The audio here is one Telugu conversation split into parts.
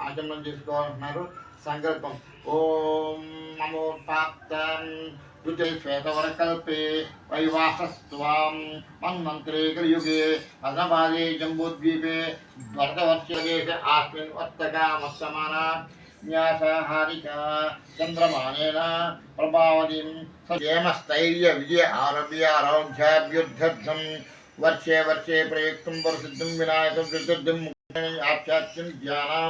ఆచమనం చేసుకోవాలంటున్నారు సంకల్పం ఓం నమో పాప్తం రుచై శ్వేతవరకల్పే వైవాసస్త్వాం మన్మంత్రే కలియుగే పదపాదే జంబూద్వీపే భరతవర్షదేశ ఆస్మిన్ వర్తకామస్తమాన న్యాసహారిక చంద్రమానేన ప్రభావతిం సేమస్థైర్య విజయ ఆరోగ్య ఆరోగ్యాభ్యుద్ధర్థం వర్షే వర్షే ప్రయుక్తం వరసిద్ధం వినాయకం చతుర్థం ఆప్యాత్యం జ్ఞానం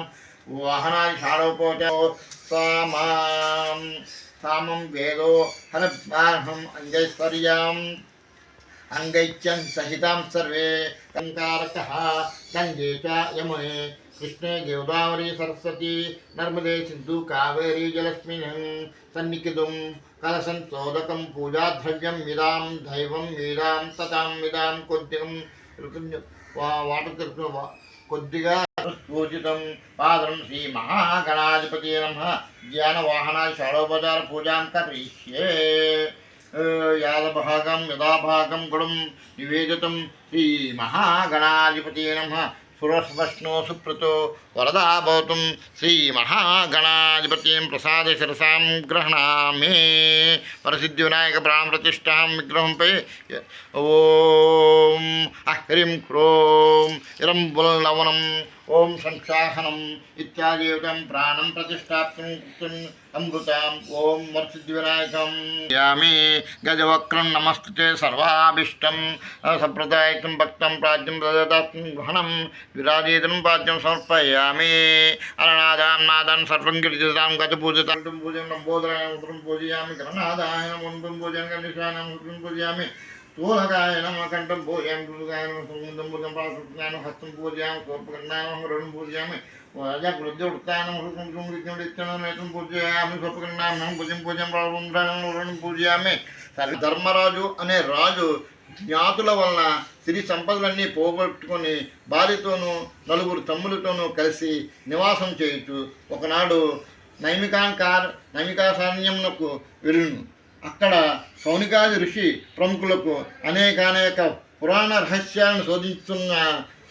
వాహనాది షాడోపోచో సామాం సామం వేదో హనద్వాహం అంగైశ్వర్యాం అంగైత్యం సహితాం సర్వే కంకారక గంగే చ యమునే కృష్ణే గోదావరి సరస్వతి నర్మదే సింధు కావేరీ జలస్మిన్ సన్నికిదుం కలసం చోదకం పూజాద్రవ్యం మిదాం దైవం మీదాం తతాం మిదాం కొద్దిగం వాటర్ తెలుసు కొద్దిగా పూజితం పాదం శ్రీ మహాగణాధిపతి నమ. జ్ఞాన వాహనాది షాడోపచార పూజాం కరిష్యే యాదభాగం యథాభాగం గుడం నివేదితం శ్రీ మహాగణాధిపతి నమ. సురస్వష్ణో సుప్రతో వరదా భవతుం శ్రీ మహాగణాధిపతిం ప్రసాద శిరసాం గ్రహణామి. పరసిద్ధి వినాయక ప్రాణ ప్రతిష్టాం విగ్రహంపై ఓం అహ్రిం క్రోం ఇరం బుల్లవనం ఓం సంక్షాహనం ఇత్యాదియుతం ప్రాణం ప్రతిష్టాప్తం కృత్యం అమృతాం. ఓం వర్షద్వినాయకం యామి గజవక్రం నమస్తే సర్వాభిష్టం. సంప్రదాయకం భక్తం ప్రాజ్యం ప్రదదాత్ం గ్రహణం. విరాజేతం పాద్యం సమర్పయామి. అలనాదాం నాదాం సర్వం గిరిజతాం గత పూజితాం పూజం లంబోదరాయణ ఉత్తరం పూజయామి గణనాదాయన ముందుం పూజం గణేశానం ఉత్తరం పూజయామి. స్థూలకాయ నమ కంఠం పూజయామి మృదుగాయ నమ సుగంధం పూజం ప్రాకృత్యానం హస్తం పూజయామి స్వల్పగండానం హృదయం పూజయామి వృద్ధుడుత్నం హృదయం విజ్ఞుడిత్యనం నేత్రం పూజయామి స్వల్పగండానం భుజం పూజం ప్రాకృత్యానం పూజయామి. సర్వ ధర్మరాజు అనే రాజు జ్ఞాతుల వలన సిరి సంపదలన్నీ పోగొట్టుకొని భార్యతోనూ నలుగురు తమ్ములతోనూ కలిసి నివాసం చేయొచ్చు ఒకనాడు నైమికాంకార్ నైమికాసారణ్యమునకు వెళ్ళును. అక్కడ సౌనికాది ఋషి ప్రముఖులకు అనేకానేక పురాణ రహస్యాలను శోధిస్తున్న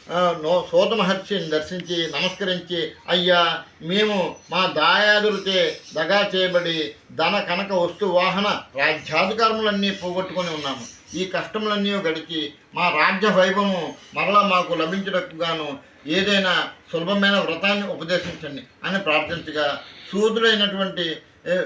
ఆ, నో సోత మహర్షిని దర్శించి నమస్కరించి అయ్యా మేము మా దాయాదులచే దగా చేయబడి ధన కనక వస్తు వాహన రాజ్యాధికారములన్నీ పోగొట్టుకొని ఉన్నాము. ఈ కష్టములన్నీ గడిచి మా రాజ్య వైభవము మరలా మాకు లభించడానికి ఏదైనా సులభమైన వ్రతాన్ని ఉపదేశించండి అని ప్రార్థించగా సూదుడైనటువంటి ఏ,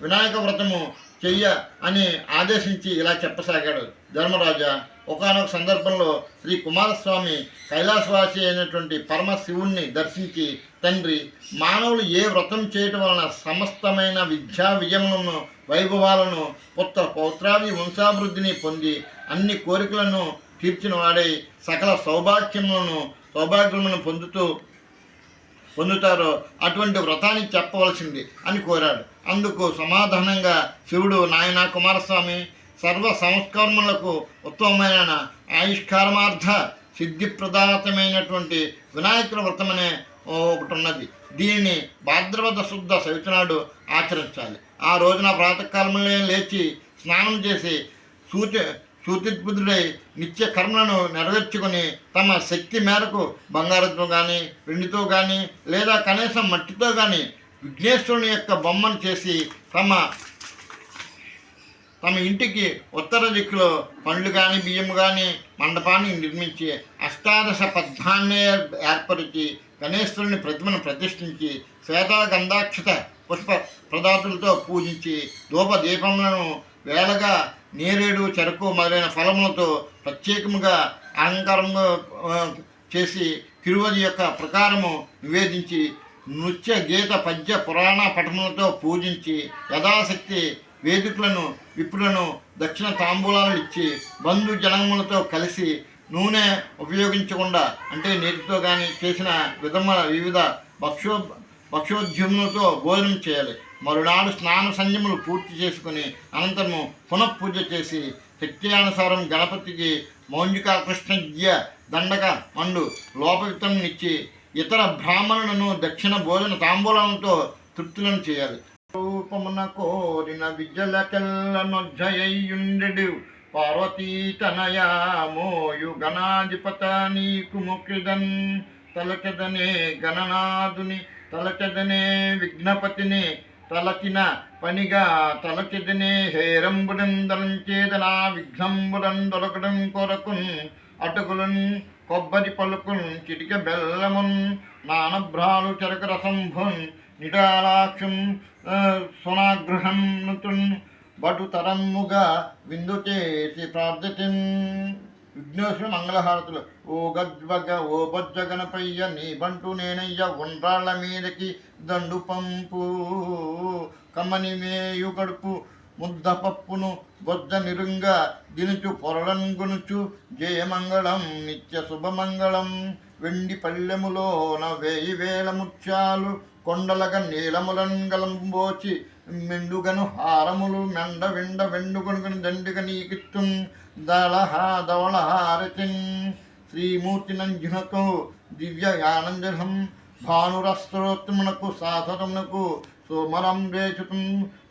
వినాయక వ్రతము చెయ్య అని ఆదేశించి ఇలా చెప్పసాగాడు. ధర్మరాజా ఒకానొక సందర్భంలో శ్రీ కుమారస్వామి కైలాసవాసి అయినటువంటి పరమశివుణ్ణి దర్శించి తండ్రి మానవులు ఏ వ్రతం చేయటం వలన సమస్తమైన విద్యా విజయములను వైభవాలను పుత్ర పౌత్రాది వంశాభివృద్ధిని పొంది అన్ని కోరికలను తీర్చిన వాడై సకల సౌభాగ్యములను సౌభాగ్యములను పొందుతూ పొందుతారో అటువంటి వ్రతాన్ని చెప్పవలసింది అని కోరాడు. అందుకు సమాధానంగా శివుడు నాయన కుమారస్వామి సర్వ సంస్కర్మలకు ఉత్తమమైన ఆయుష్కారమార్థ సిద్ధిప్రదాతమైనటువంటి వినాయకుల వ్రతం అనే ఒకటి ఉన్నది దీనిని భాద్రపద శుద్ధ సవితనాడు ఆచరించాలి. ఆ రోజున ప్రాతకాలంలో లేచి స్నానం చేసి సూచ సూచిద్బుద్ధుడై నిత్య కర్మలను నెరవేర్చుకొని తమ శక్తి మేరకు బంగారంతో కానీ వెండితో కానీ లేదా కనీసం మట్టితో కానీ విఘ్నేశ్వరుని యొక్క బొమ్మను చేసి తమ తమ ఇంటికి ఉత్తర దిక్కులో పండ్లు కానీ బియ్యం కానీ మండపాన్ని నిర్మించి అష్టాదశ పద్మాన్ని ఏర్పరిచి గణేశ్వరుని ప్రతిమను ప్రతిష్ఠించి శ్వేతగంధాక్షత పుష్ప ప్రదాతులతో పూజించి ధూప దీపములను వేలగా నేరేడు చెరకు మొదలైన ఫలములతో ప్రత్యేకముగా అలంకారంగా చేసి తిరువది యొక్క ప్రకారము నివేదించి నృత్య గీత పద్య పురాణ పఠములతో పూజించి యథాశక్తి వేదికలను విప్పులను దక్షిణ తాంబూలాలు ఇచ్చి బంధు జనములతో కలిసి నూనె ఉపయోగించకుండా అంటే నీటితో కానీ చేసిన విధముల వివిధ భక్షో భక్షోద్యములతో భోజనం చేయాలి. మరునాడు స్నాన సంజములు పూర్తి చేసుకుని అనంతరము పునఃపూజ చేసి శక్త్యానుసారం గణపతికి మౌంజిక కృష్ణజ్య దండక మండు లోపవిత్తం ఇచ్చి ఇతర బ్రాహ్మణులను దక్షిణ భోజన తాంబూలంతో తృప్తులను చేయాలి. రూపమున కోరిన విద్యలకెల్లనొజ్జయుండెడు పార్వతీ తనయామోయు గణాధిపత నీకు మొక్కిదన్ తలకెదనే గణనాథుని తలకెదనే విఘ్నపతిని తలచిన పనిగా తలకెదనే హేరంబుడందలంచేదనా విఘ్నంబుడం దొరకడం కొరకున్ అటుకులున్ కొబ్బరి పలుకున్ చిటిక బెల్లమున్ నానభ్రాలు చెరక రసంభున్ నిటాలాక్షం సునాగృహం నుతున్ బటు తరమ్ముగా విందు చేసి ప్రార్థితిన్. విఘ్నేశ్వర మంగళహారతులు. ఓ గజ్వగ ఓ బొజ్జ గణపయ్య నీ బంటు నేనయ్య ఉండ్రాళ్ళ మీదకి దండు పంపు. కమ్మని మేయు కడుపు ముద్ద పప్పును బొజ్జ నిరుంగ దినుచు పొరలం గునుచు జయమంగళం నిత్య శుభమంగళం. వెండి పల్లెములోన వేయి వేల ముత్యాలు కొండలగ నీలములంగళం బోచి మెండుగను హారములు మెండ విండ వెండుగొనుగను దండుగ నీకిత్తున్ దళహ ధవళహారతిన్. శ్రీమూర్తి నంజునకు దివ్య యానంజనం భానురస్త్రోత్మునకు శాసనమునకు సోమరం రేచుతం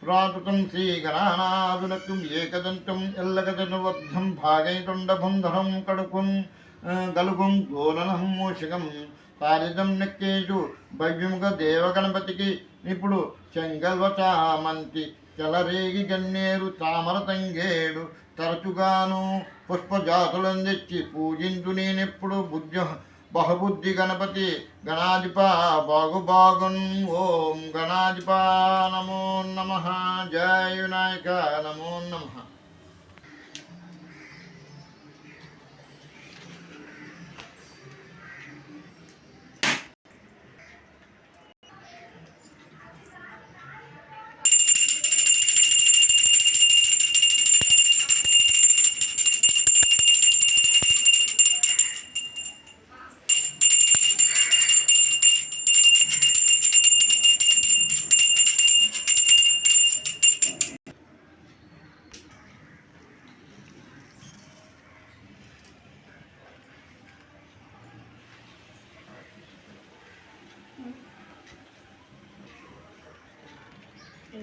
రాతుతం శ్రీగణానాదునకు ఏకదంతం ఎల్లగదనుబద్ధం భాగైతుండబంధరం కడుకున్ గలుగుం గోలనం మూషికం పారితం నెక్కేజు భవ్యముగ దేవగణపతికి ఇప్పుడు చెంగల్వచామంతి చెలరేగి గన్నేరు తామర తంగేడు తరచుగాను పుష్పజాతులను తెచ్చి పూజించు నేనెప్పుడు బుద్ధ బహుబుద్ధి గణపతి గణాధిప బాగు బాగున్ ఓం గణాధిప నమో నమ. జయ వినాయక. నమో నమ.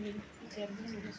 відповідь.